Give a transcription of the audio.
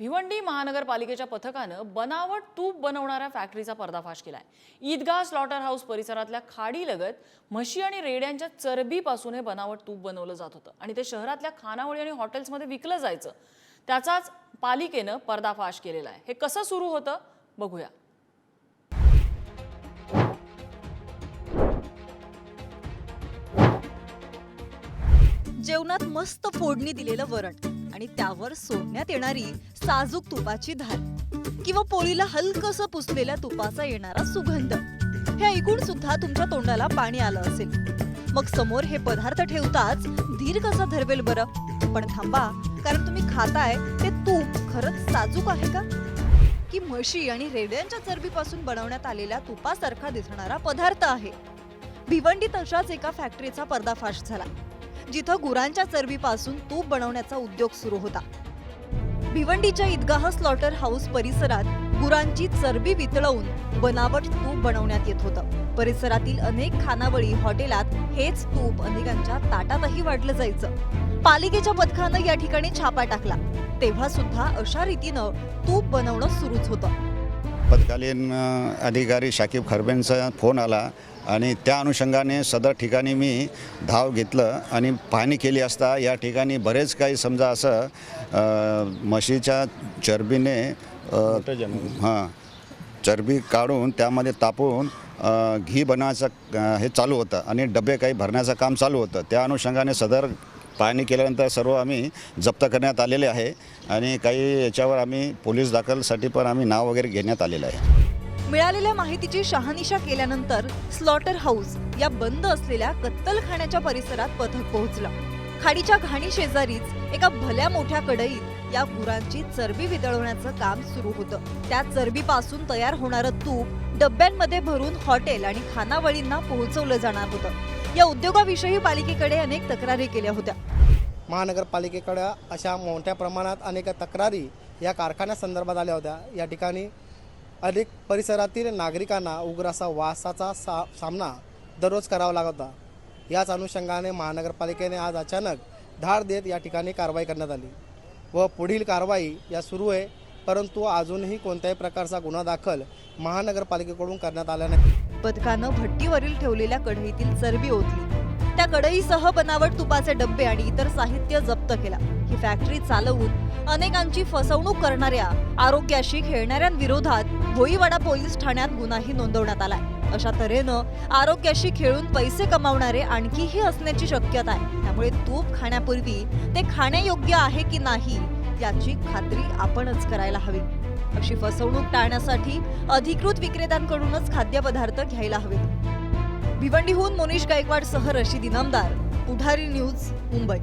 भिवंडी महानगरपालिकेच्या पथकानं बनावट तूप बनवणाऱ्या फॅक्टरीचा पर्दाफाश केलाय. ईदगाह स्लॉटर हाऊस परिसरातल्या खाडीलगत म्हशी आणि रेड्यांच्या चरबीपासून हे बनावट तूप बनवलं जात होतं. आणि ते शहरातल्या खानावळी आणि हॉटेल्समध्ये विकलं जायचं. त्याचाच पालिकेनं पर्दाफाश केलेला आहे. हे कसं सुरू होतं? बघूया. जेवणात मस्त फोडणी दिलेलं वरण आणि त्यावर सोडण्यात येणारी साजूक तुपाची धार. किंवा पोळीला हलकस पुसलेल्या तुपाचा येणारा सुगंध. हे ऐकून सुद्धा तुमच्या तोंडाला पाणी आलं असेल. मग समोर हे पदार्थ ठेवताच धीर कसा धरवेल बरं? पण थांबा कारण तुम्ही खाताय ते तूप खरंच साजूक आहे का? की म्हशी आणि रेड्यांच्या चरबीपासून बनवण्यात आलेल्या तुपासारखा दिसणारा पदार्थ आहे. भिवंडीत अशाच एका फॅक्टरीचा पर्दाफाश झाला जिथं गुरांच्या चरबीपासून तूप बनवण्याचा उद्योग सुरू होता. भिवंडीच्या ईदगाह स्लॉटर हाऊस परिसरात गुरांची चरबी वितळवून बनावट तूप बनवण्यात येत होतं. परिसरातील अनेक खानावळी हॉटेलात हेच तूप अनेकांच्या ताटातही वाढलं जायचं. पालिकेच्या पथकानं या ठिकाणी छापा टाकला. तेव्हा सुद्धा अशा रीतीनं तूप बनवणं सुरूच होतं. तत्कालीन अ, अधिकारी शाकीब खरबेंचा फोन आला आणि त्या अनुषंगाने सदर ठिकाणी मी धाव घेतलं आणि पाहणी केली असता या ठिकाणी बरेच काही समजा असं म्हशीच्या चरबीने हां चरबी काढून त्यामध्ये तापवून अ, घी बनवायचं हे चालू होतं आणि डबे काही भरण्याचं काम चालू होतं. त्या अनुषंगाने सदर पाहणी केल्यानंतर सर्व आम्ही जप्त करण्यात आलेले आहे आणि काही याच्यावर आम्ही पोलीस दाखलसाठी पण आम्ही नाव वगैरे घेण्यात आलेलं आहे. मिळालेल्या माहितीची शहानिशा केल्यानंतर स्लॉटर हाऊस या बंद असलेल्या कत्तलखान्याच्या परिसरात पथक पोहोचलं. खाडीच्या घाणी शेजारीच एका भल्या मोठ्या कडईत या गुरांची चरबी विदळवण्याचं काम सुरू होतं. त्या चरबीपासून तयार होणारं तूप डब्यांमध्ये भरून हॉटेल आणि खानावळींना पोहोचवलं जाणार होतं. या उद्योगाविषयी पालिकेकडे अनेक तक्रारी केल्या होत्या. महानगरपालिकेकडे अशा मोठ्या प्रमाणात अनेक तक्रारी या कारखान्यासंदर्भात आल्या होत्या. या ठिकाणी अनेक परिसरातील नागरिकांना उग्र असा वासाचा सा सामना दररोज करावा लागत होता. याच अनुषंगाने महानगरपालिकेने आज अचानक धाड देत या ठिकाणी कारवाई करण्यात आली व पुढील कारवाई या सुरू आहे. परंतु अजूनही कोणत्याही प्रकारचा गुन्हा दाखल महानगरपालिकेकडून करण्यात आला नाही. पथकानं भट्टीवरील ठेवलेल्या कढईतील चरबी ओतली. त्या कढईसह बनावट तुपाचे डब्बे आणि इतर साहित्य जप्त केला. ही फॅक्टरी चालवून अनेकांची फसवणूक करणाऱ्या आरोग्याशी खेळणाऱ्यांविरोधात भोईवाडा पोलीस ठाण्यात गुन्हाही नोंदवण्यात आलाय. अशा तऱ्हेनं आरोग्याशी खेळून पैसे कमावणारे आणखीही असण्याची शक्यता आहे. त्यामुळे तूप खाण्यापूर्वी ते खाण्यायोग्य आहे की नाही याची खात्री आपणच करायला हवी. अशी फसवणूक टाळण्यासाठी अधिकृत विक्रेत्यांकडूनच खाद्यपदार्थ घ्यायला हवेत. भिवंडीहून मोनिश गायकवाड सह रशीद इनामदार पुढारी न्यूज मुंबई.